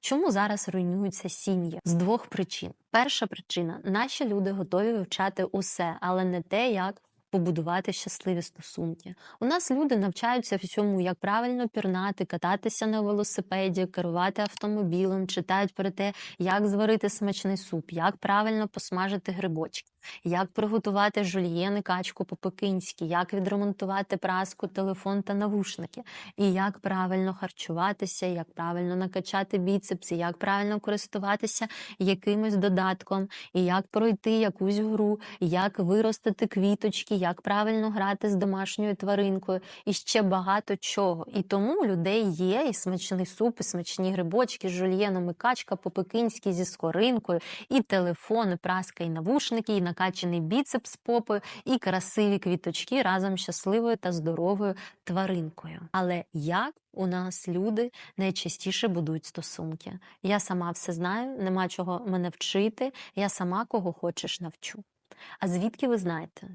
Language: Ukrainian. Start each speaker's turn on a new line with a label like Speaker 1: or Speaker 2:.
Speaker 1: Чому зараз руйнуються сім'ї? З двох причин. Перша причина: наші люди готові вивчати усе, але не те, як. Побудувати щасливі стосунки. У нас люди навчаються всьому, як правильно пірнати, кататися на велосипеді, керувати автомобілем, читають про те, як зварити смачний суп, як правильно посмажити грибочки, як приготувати жульєни качку по-пекинськи, як відремонтувати праску, телефон та навушники, і як правильно харчуватися, як правильно накачати біцепси, як правильно користуватися якимось додатком, і як пройти якусь гру, як виростити квіточки, як правильно грати з домашньою тваринкою, і ще багато чого. І тому у людей є і смачний суп, і смачні грибочки з жульєном, і качка по-пекинськи зі скоринкою, і телефон, і праска, і навушники, і накачаний біцепс попою, і красиві квіточки разом з щасливою та здоровою тваринкою. Але як у нас люди найчастіше будують стосунки? Я сама все знаю, нема чого мене вчити, я сама кого хочеш навчу. А звідки ви знаєте?